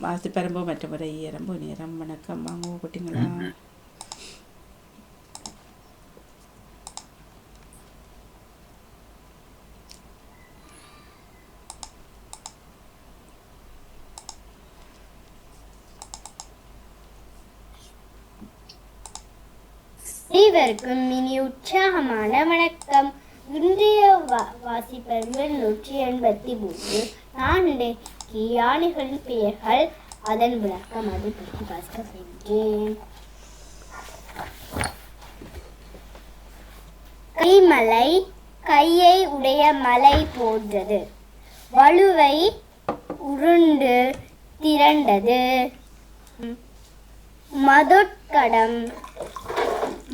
வாசி பரம்பு மற்ற முறை இரம்பு நேரம் வணக்கம். வாங்க குட்டிங்களா? அனைவருக்கும் இனி உற்சாகமான வணக்கம். இன்றைய வா- நூற்றி எண்பத்தி மூன்று. நான் இன்றைக்கு யானைகளின் பெயர்கள். அதன் விளக்கம் அது பற்றி பார்க்க சென்றேன் கைமலை கையை உடைய மலை போன்றது. வலுவை உருண்டு திரண்டது. மதுட்கடம்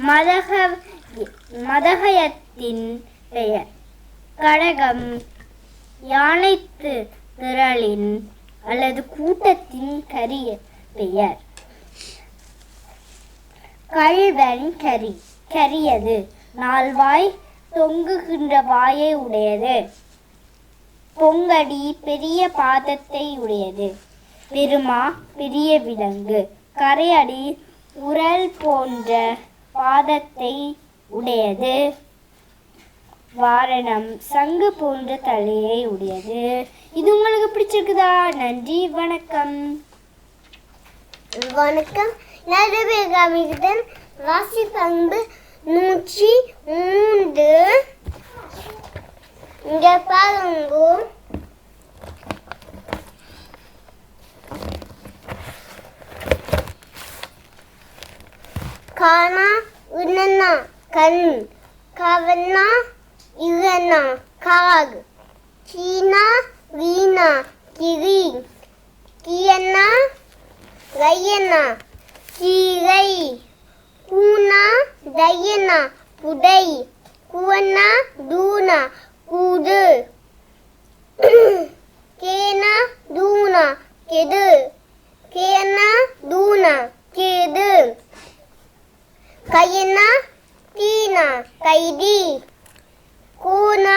மதக மதகயத்தின் பெயர். கடகம் யானை திரளின் அல்லது கூட்டத்தின் கரிய பெயர். கல்வன் கரி கரியது. நால்வாய் தொங்குகின்ற வாயை உடையது. பொங்கடி பெரிய பாதத்தை உடையது. பெருமா பெரிய விலங்கு. கரையடி உரல் போன்ற பாதத்தை உடையது. வாரணம். சங்கு போன்ற தலையை உடையது. இது உங்களுக்கு பிடிச்சிருக்குதா? நன்றி வணக்கம். வணக்கம். நடுவேகாமிகுடன் ராசி பண்பு நூற்றி மூன்று. இங்க பாருங்க. காணா உன்னண்ணா கண் கவனா இரணா காகு சீனா வீணா கிரி கியனா ரையனா கீரை கூனா தையனா புடை குவனா தூனா கூடு கேனா தூனா கெடு கேனா தூனா கேடு கையனா தீனா கைதி கூனா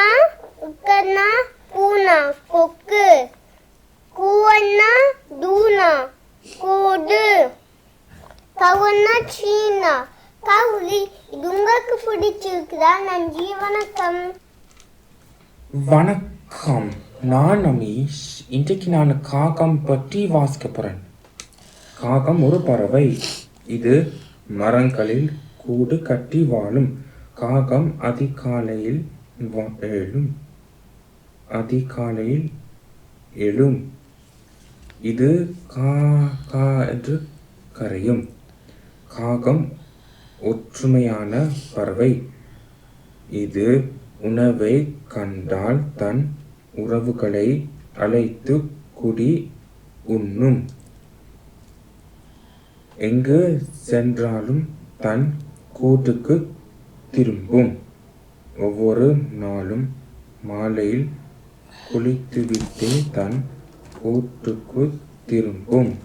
உக்கனா பூனா கொக்கு கூவண்ணா தூனா கோடு கவுன்னா சீனா கவுளி இது உங்களுக்கு பிடிச்சிருக்குதா நன்றி வணக்கம் வணக்கம். நான் அமீஷ். இன்றைக்கு நான் காகம் பற்றி வாசிக்க போகிறேன் காகம் ஒரு பறவை. இது மரங்களில் கூடு கட்டி வாழும். காகம் அதிகாலையில் வா- எழும். அதிகாலையில் எழும். இது கா கா என்று கரையும். காகம் ஒற்றுமையான பறவை. இது உணவை கண்டால் தன் உறவுகளை அழைத்து குடி உண்ணும். எங்கு சென்றாலும் தன் கூட்டுக்கு திரும்பும். ஒவ்வொரு நாளும் மாலையில் குளித்துவிட்டே தன் கூட்டுக்கு திரும்பும்.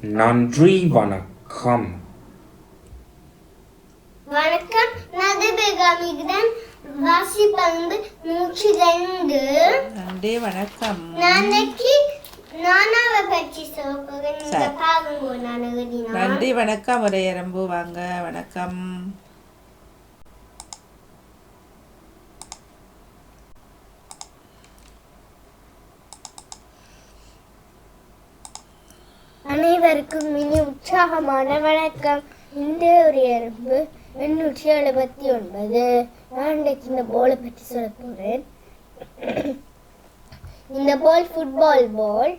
நன்றி வணக்கம். வணக்கம் நடுவேகாமிகுடன் ராசி பண்பு நூற்றி ரெண்டு நன்றி வணக்கம். நாளைக்கு நானாவை பற்றி. பாருங்க நான் எழுதினா நன்றி வணக்கம் ஒரே இரம்பு வாங்க வணக்கம். அனைவருக்கும் இனி உற்சாகமான வணக்கம். இந்த ஒரு எறும்பு எண்ணூற்றி எழுபத்தி ஒன்பது. நான் இன்றைக்கு இந்த போலை பற்றி சொல்ல போறேன். இந்த பால் ஃபுட்பால் பால்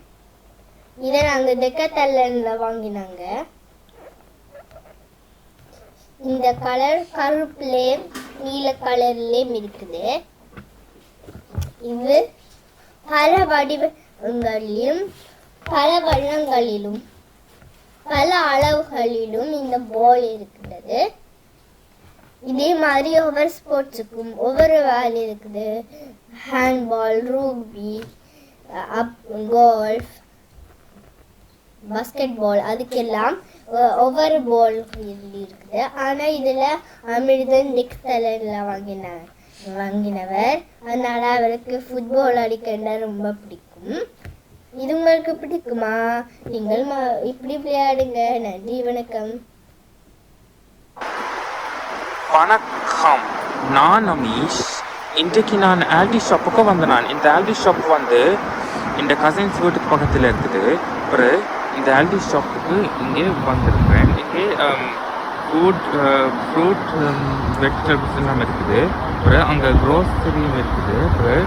இதை நாங்கள் டெக்கத்தல்லன்ல வாங்கினாங்க. இந்த கலர் கருப்புலேயும் நீல கலர்லேயும் இருக்குது இது பல வடிவங்களிலும் பல வண்ணங்களிலும் பல அளவுகளிலும் இந்த பால் இருக்கிறது இதே மாதிரி ஒவ்வொரு ஸ்போர்ட்ஸுக்கும் ஒவ்வொரு வேல் இருக்குது. ஹேண்ட்பால் ரூபி அப் கோல்ஃப் பாஸ்கெட் பால் அதுக்கெல்லாம் ஒவ்வொரு பால் இருக்குது. ஆனால் இதில் அமிர்தன் நெக்ஸ்ட் தலையில் வாங்கினார் வாங்கினவர். அதனால் அவருக்கு ஃபுட்பால் அடிக்கன்னா ரொம்ப பிடிக்கும்? உங்களுக்கு பிடிக்குமா? நீங்கள் இப்படி விளையாடுங்க. நன்றி வணக்கம். வணக்கம். நான் அமீஷ். இன்றைக்கு நான் ஆல்டி ஷாப்புக்கு வந்தேன். நான் இந்த ஆல்டி ஷாப் வந்து இந்த கசின்ஸ் வீட்டுக்கு பக்கத்தில் இருக்குது. ஒரு இந்த ஆல்டி ஷாப்புக்கு இங்கே வந்திருக்கிறேன். இங்கே ஃப்ரூட் ஃப்ரூட் வெஜிடபிள்ஸ் எல்லாம் இருக்குது. ஒரு அங்கே க்ரோசரியும் இருக்குது. ஒரு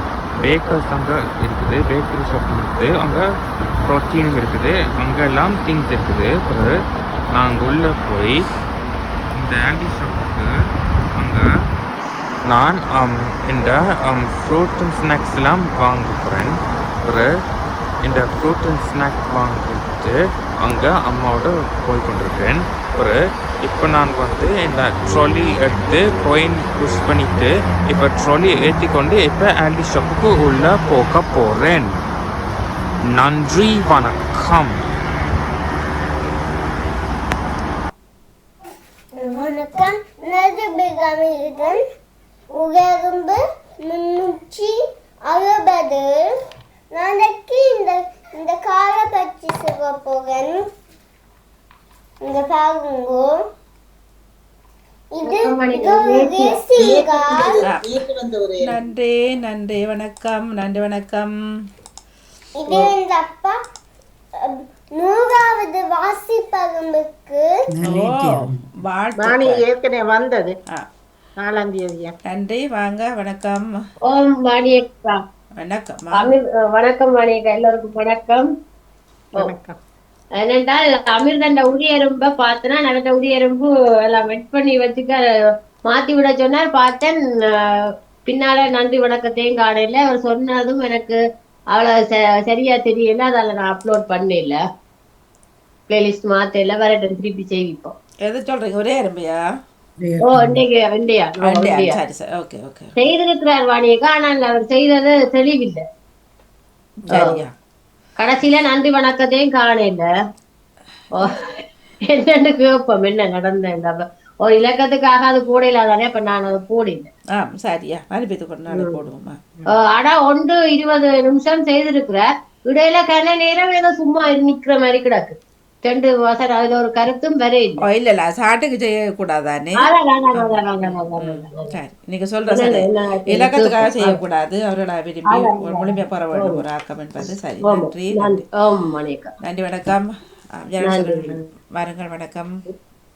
பேக்கர்ஸ் அங்கே இருக்குது. பேக்கரி ஷாப் இருக்குது. அங்கே ப்ரோட்டீனும் இருக்குது. அங்கே எல்லாம் திங்ஸ் இருக்குது. ஒரு நாங்கள் உள்ளே போய் இந்த ஆண்டி ஷாப்புக்கு அங்கே நான் um, இந்த ஃப்ரூட் அண்ட் ஸ்நாக்ஸ் எல்லாம் வாங்க போகிறேன் ஒரு இந்த ஃப்ரூட் அண்ட் ஸ்நாக் வாங்கிட்டு அங்கே அம்மாவோட போய் கொண்டிருக்கேன் அப்புறம் இப்போ நான் வந்து இந்த ட்ராலி எடுத்து கோயின் புஷ் பண்ணிட்டு இப்போ ட்ராலி ஏற்றி கொண்டு இப்போ ஆண்டி ஷாப்புக்கு உள்ளே போக போகிறேன் நன்றி வணக்கம். வணக்கம். நதுபிகமிருதன் உயர்ந்து முன்னூற்றி அறுபது. நாளைக்கு இந்த இந்த காரை பற்றி சொல்ல போகிறேன் இந்த பாருங்க. நன்றி நன்றி வணக்கம் நன்றி வணக்கம். இது எங்க அப்பா நூறாவது வாசிப்பகம்புக்கு வாணி ஏற்கனவே வந்தது. நாலாம் தேதியா நன்றி வாங்க வணக்கம். ஓம் வாணியக்கா வணக்கம் வணக்கம் வாணியக்கா எல்லோருக்கும் வணக்கம். வணக்கம். என்னென்றால் அமிர்தண்ட உரியரும்ப பார்த்தனா நல்ல உரியரும்பு எல்லாம் வெட் பண்ணி வச்சுக்க மாத்தி விட சொன்னார். பார்த்தேன் பின்னால நன்றி வணக்கத்தையும் காணையில அவர் சொன்னதும் எனக்கு அவ்வளவு சரியா தெரியல. அதில் நான் அப்லோட் பண்ணல. பிளேலிஸ்ட் மாத்தல. வரட்டும் திருப்பி செய்விப்போம். எது சொல்றீங்க? ஒரே அருமையா ஓ இன்றைக்கு இந்தியா அப்படியா? இந்தியா சரி சரி. Okay okay. செய்திருக்கிறார் வாணியக்கா. ஆனால் அவர் செய்தது தெளிவில்லை. சரியா கடைசியில நன்றி வணக்கத்தையும் காணையில என்னன்னு கேட்போம் என்ன நடந்த ஒரு இலக்கத்துக்காக அது கூட இல்லாதானே அப்ப நான் அது போடல ஆ சரியா. அனுப்பித்து கொண்டு போடுவோமா? ஆனா ஒன்று இருபது நிமிஷம் செய்திருக்கிற. இடையில கன நேரம் ஏதோ சும்மா நிக்கிற மாதிரி கிடக்கு. ரெண்டு வசனம் அதுல ஒரு கருத்தும் வர ஓ இல்லை இல்ல சாட்டுக்கு செய்யக்கூடாதானே. சரி நீங்க சொல்ற சரி என்ன, இலக்கத்துக்காக செய்யக்கூடாது அவர்களா விரும்பி முழுமையா பெற வேண்டும் ஒரு ஆக்கம் என்பது சரி நன்றி நன்றி வணக்கம் வாருங்கள் வணக்கம்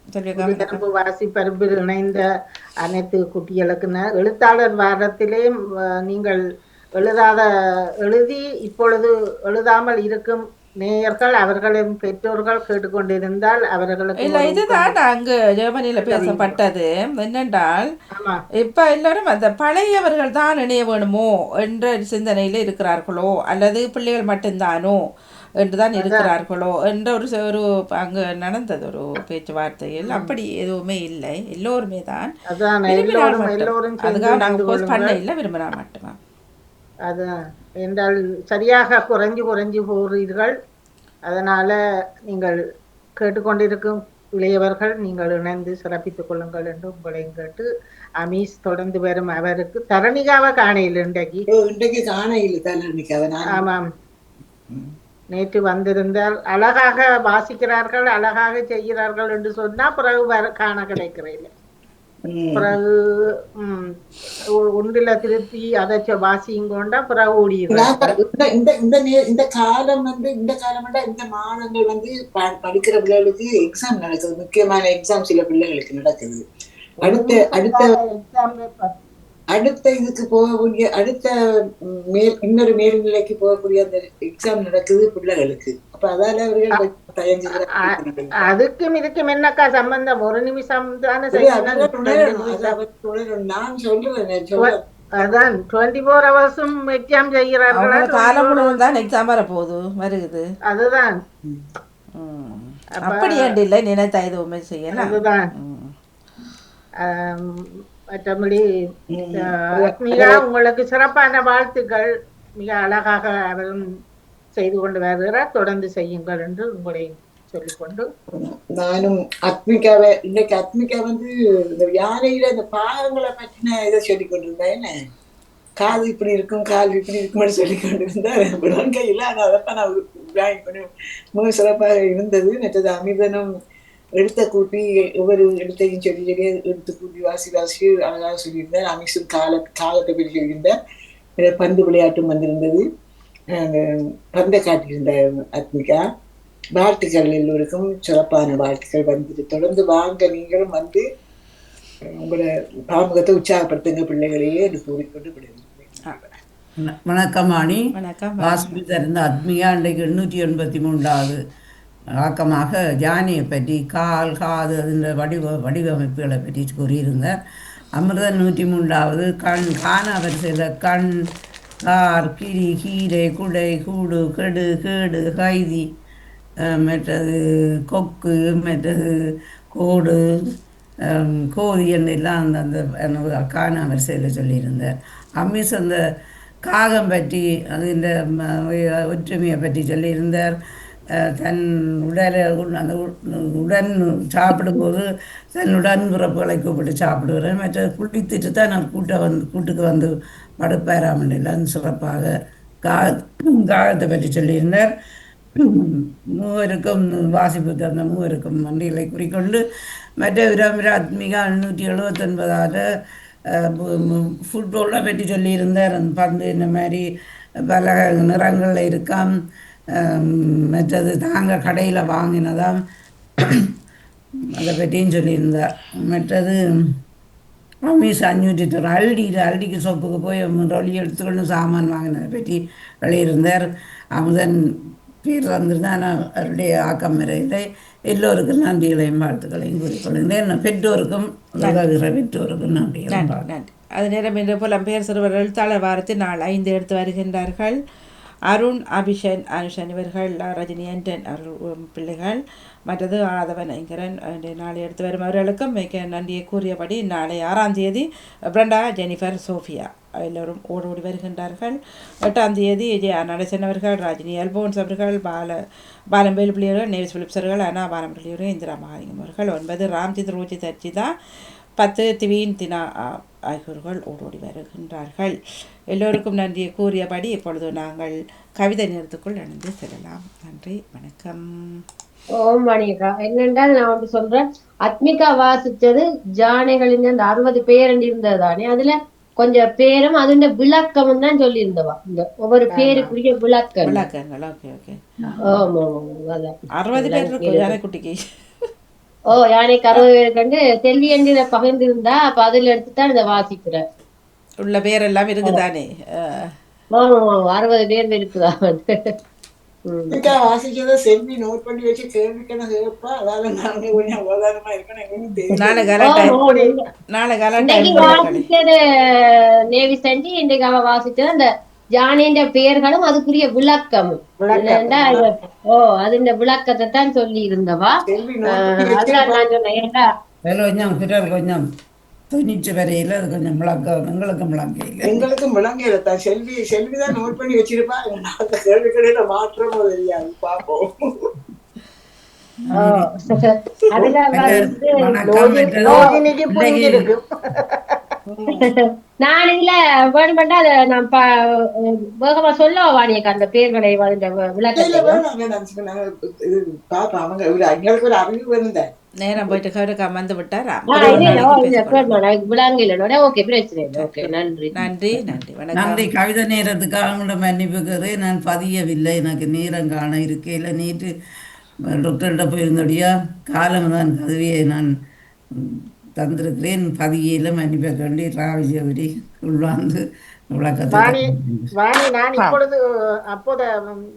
சொல்லியிருக்கா வணக்கம் விதர்பு வாசி பருப்பில் இணைந்த அனைத்து குட்டிகளுக்கு எழுத்தாளர் வாரத்திலே நீங்கள் எழுதாத எழுதி இப்பொழுது எழுதாமல் இருக்கும் நேயர்கள் அவர்களின் பெற்றோர்கள் கேட்டுக்கொண்டிருந்தால் அவர்களுக்கு இல்ல இதுதான் அங்கு ஜெர்மனியில பேசப்பட்டது. என்னென்றால் இப்ப எல்லாரும் அந்த பழையவர்கள் தான் இணைய வேணுமோ என்ற சிந்தனையில இருக்கிறார்களோ அல்லது பிள்ளைகள் மட்டும்தானோ என்றுதான் இருக்கிறார்களோ என்ற ஒரு ஒரு அங்கு நடந்தது ஒரு பேச்சுவார்த்தையில். அப்படி எதுவுமே இல்லை. எல்லோருமே தான் அதுக்காக நாங்க இணைந்து போஸ்ட் பண்ண. இல்லை விரும்பினால் மட்டுமா. அதான். என்றால் சரியாக குறைஞ்சு குறைஞ்சு போகிறீர்கள் அதனால நீங்கள் கேட்டுக்கொண்டிருக்கும் இளையவர்கள் நீங்கள் இணைந்து சிறப்பித்துக் கொள்ளுங்கள் என்று உங்களையும் கேட்டு அமீஸ் தொடர்ந்து வரும் அவருக்கு தரணிகாவை காணையில் இன்றைக்கு. இன்றைக்கு காண இல்லை தலைவனுக்கு அதை நான். ஆமாம். நேற்று வந்திருந்தால் அழகாக வாசிக்கிறார்கள் அழகாக செய்கிறார்கள் என்று சொன்னா பிறகு வர காண கிடைக்கிறேன். பிறகு ம், ஒ- ஒன்றில திருத்தி அதை சொ- வாசிங்கொண்டா பிறகு ஓடிடுறாங்க இந்த இந்த இந்த இந்த காலம் வந்து இந்த காலம் இந்த மாதங்கள் வந்து படிக்கிற பிள்ளைகளுக்கு எக்ஸாம் நடக்குது. முக்கியமான எக்ஸாம் சில பிள்ளைகளுக்கு நடக்குது. அடுத்த அடுத்த அடுத்த இதுக்கு போகக்கூடிய அடுத்த மேல் இன்னொரு மேல்நிலைக்கு போகக்கூடிய அந்த எக்ஸாம் நடக்குது பிள்ளைகளுக்கு. அதுக்கும் இதுக்கும் என்னக்கா சம்பந்தம் ஒரு நிமிஷம் தானே. நான் சொல்லுவேன். அதான் டுவெண்ட்டி ஃபோர் ஹவர்ஸும் எக்ஸாம் செய்கிறார்களா காலம் தான் எக்ஸாம் வரப்போகுது வருகுது அதுதான். அப்படி இல்லை நினைத்த எதுவுமே செய்யலாம் அதுதான் மற்றபடி உங்களுக்கு சிறப்பான வாழ்த்துக்கள் மிக அழகாக அவரும் செய்து கொண்டு வருகிறார் தொடர்ந்து செய்யுங்கள் என்று உங்களை சொல்லிக்கொண்டு. நானும் அத்மிகாவை இன்னைக்கு அத்மிகா வந்து இந்த யானையில இந்த பாகங்களை பற்றின இதை சொல்லி கொண்டிருந்தேன் என்ன? காது இப்படி இருக்கும் கால் இப்படி இருக்கும்னு சொல்லி கொண்டு இருந்தார் விலங்கையில் ஆனால் அதைத்தான் நான் வாங்கி பண்ணி மிக சிறப்பாக இருந்தது. மற்றது அமிர்தனும் எழுத்த கூட்டி ஒவ்வொரு எழுத்தையும் சொல்லி சொல்லி எடுத்து கூட்டி வாசி வாசி அழகாக சொல்லியிருந்தார். அமிஷும் கால காலத்தை பற்றி சொல்லியிருந்தார். பந்து விளையாட்டும் வந்திருந்தது. பந்தை காட்டியிருந்தார் அத்மிகா வாழ்த்துக்கள் எல்லோருக்கும் சிறப்பான வாழ்த்துக்கள் வந்தது. தொடர்ந்து வாங்க நீங்களும் வந்து உங்களோட பாமுகத்தை உற்சாகப்படுத்துங்க பிள்ளைகளையே என்று கூறிக்கொண்டு விடுகிறேன் வண- வணக்கம் வாணி வணக்கம். வாசுபி திறந்த அத்மியா இன்றைக்கு எண்ணூற்றி எண்பத்தி மூன்றாவது. ஆக்கமாக ஜானியை பற்றி கால் காது அதில் வடிவ வடிவமைப்புகளை பற்றி கூறியிருந்தார். அமிர்தன் நூற்றி மூன்றாவது. கண் காண வரிசையில் கண் கார் கிரி கீரை குடை கூடு கெடு கேடு கைதி. மற்றது கொக்கு மற்றது கோடு கோதி எல்லாம் அந்த அந்த காண வரிசையில் சொல்லியிருந்தார். அம்மிஸ் அந்த காகம் பற்றி அது இந்த ஒற்றுமையை பற்றி சொல்லியிருந்தார். அஹ், தன் உடலை அந்த உடன் சாப்பிடும்போது தன் உடன் பிறப்புகளை கூப்பிட்டு சாப்பிடுகிறேன். மற்ற குளித்துட்டு தான் நான் கூட்ட வந்து கூட்டுக்கு வந்து படுப்பாராமல் சிறப்பாக கா காகத்தை பற்றி சொல்லியிருந்தார். மூவருக்கும் வாசிப்பு தந்த மூவருக்கும் வண்டிகளை குறிக்கொண்டு மற்ற விராமிராத்மிகா எண்ணூற்றி எழுபத்தொன்பதால் ஃபுட்பாலை பற்றி சொல்லியிருந்தார். அந்த பந்து இந்த மாதிரி பல நிறங்களில் இருக்கான் மற்றது நாங்கள் கடையில் வாங்கினதாம். அதை பற்றியும் சொல்லியிருந்தார். மற்றது அமீஸ் அஞ்சூற்றி தூரம். அல்டி அல்டிக்கு சோப்புக்கு போய் ரொலி எடுத்துக்கொண்டு சாமான் வாங்கினதை பற்றி வெளியிருந்தார் அமுதன் பேர் வந்திருந்தால் நான் அவருடைய ஆக்கம் வரையில் எல்லோருக்கும் நன்றிகளையும் வாழ்த்துக்களையும் கூறிக்கொள்கிறேன். பெற்றோருக்கும் உதவுகிற பெற்றோருக்கும் நன்றிகளையும் நன்றி நன்றி. அது நேரம் இன்று புலம்பெயர் சிறுவர் எழுத்தாளர் வாரத்தில் நாள் ஐந்து எடுத்து வருகின்றார்கள். அருண் அபிஷன் அனுஷன் இவர்கள் ரஜினி ஆண்டன் அவர்கள் பிள்ளைகள் மற்றது ஆதவன் ஐங்கரன் நாளை எடுத்து வரும் அவர்களுக்கும் மிக நன்றியை கூறியபடி நாளை ஆறாம் தேதி பிரண்டா ஜெனிஃபர் சோஃபியா எல்லோரும் ஓடி ஓடி வருகின்றார்கள் எட்டாம் தேதி ஜெயா நடேசன் அவர்கள் ராஜினி அல்போன்ஸ் அவர்கள் பால பாலம்பேல் பிள்ளையர்கள் நேவிஸ் பிலிப்ஸர்கள் அனா பாலம்பிள்ளையர்கள் இந்திரா மகாலிங்கம் அவர்கள் ஒன்பது ராம்ஜித் ரோஜித் அர்ஜிதா பத்து திவீன் தினா ஆகியோர்கள் ஓடோடி வருகின்றார்கள். எல்லோருக்கும் நன்றியை கூறியபடி இப்பொழுது நாங்கள் கவிதை நேரத்துக்குள் நடந்து செல்லலாம். நன்றி வணக்கம். ஓம் மணியக்கா என்னென்றால் நான் வந்து சொல்றேன். அத்மிகா வாசிச்சது ஜானைகளின் அந்த அறுபது பேர் இருந்தது தானே அதுல கொஞ்சம் பேரும் அதுண்ட விளக்கமும் தான் சொல்லியிருந்தவா? இந்த ஒவ்வொரு பேருக்குரிய விளக்கம் விளக்கங்கள். Okay okay. ஆமா ஆமா அதான். அறுபது பேர் யானைக்குட்டிக்கு ஓ அறுபது பேர் கண்டு செல்வி என்று பகிர்ந்திருந்தா அப்ப அதுல எடுத்துதான் இதை வாசிக்கிறேன் உள்ள பேரெல்லாம் இருக்குதானே? அஹ், ஆமா ஆமா அறுபது பேர் இருக்குதா வாசிச்சதை செல்வி நோட் பண்ணி வச்சு கேட்பா கொஞ்சம் அவதானமா இருக்கணும் நாளை கலாட்டா வாசிச்சது நேவி செஞ்சு இன்னைக்கு அவ வாசிச்சது அந்த ஜானின்ற பெயர்களும் அதுக்குரிய விளக்கமும். ஓ அதுண்ட விளக்கத்தை தான் சொல்லி இருந்தவா? கொஞ்சம் கொஞ்சம். துணிச்சு வரையில் அது கொஞ்சம் விளக்கம் எங்களுக்கு விளக்கம் இல்லை. எங்களுக்கு விளங்கல தான் செல்வி செல்வி தான் நோட் பண்ணி வச்சிருப்பா. அந்த கேள்விகளில மாற்றமோ தெரியாது. பாப்போம். ஓ, வந்து நான் இதுல வேணுமெண்டா அதை நான் வேகமா சொல்ல வாணியக்கா அந்த பேர்களை வேணாம் வேணாம் இது பாப்பா அவங்க எங்களுக்கு ஒரு அறிவு வேணுந்த நேரம் போயிட்டு கவருக்கு அமர்ந்து விட்டாரா? ஆ, இல்ல, இல்ல, ஓ, இல்ல, கேட்கணும். எனக்கு விளங்கல ஓகே பிரச்சனை ஓகே. நன்றி. நன்றி நன்றி நன்றி கவிதை நேரத்துக்காக உங்களை மன்னிப்புக்கிறேன் நான் பதியவில்லை எனக்கு நேரம் காண இருக்கையில் நேற்று டாக்டர்கிட்ட போயிருந்தபடியா காலம் தான் கதவியை நான் தந்திருக்கிறேன் பதியையில் மன்னிப்பை கண்டி ராவிஜவரி உள்வாந்து விளக்கத்தை வாணி வாணி நான் இப்பொழுது அப்போத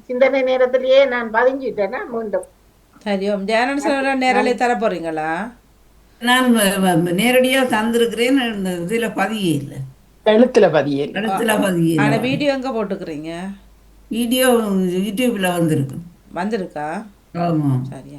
சிந்தனை நேரத்திலேயே நான் பதிஞ்சிட்டேன்னா மீண்டும் சரி ஓம் ஜானன் சார் நேரலை தர போறீங்களா நான் நேரடியாக தந்திருக்கிறேன் இந்த இதில் பதியே இல்லை எழுத்துல பதியேன் இடத்துல பதியே ஆனா இல்லை. வீடியோ எங்க போட்டுக்கிறீங்க வீடியோ யூடியூப்பில் வந்திருக்கு வந்திருக்கா ஆமாம் சரியா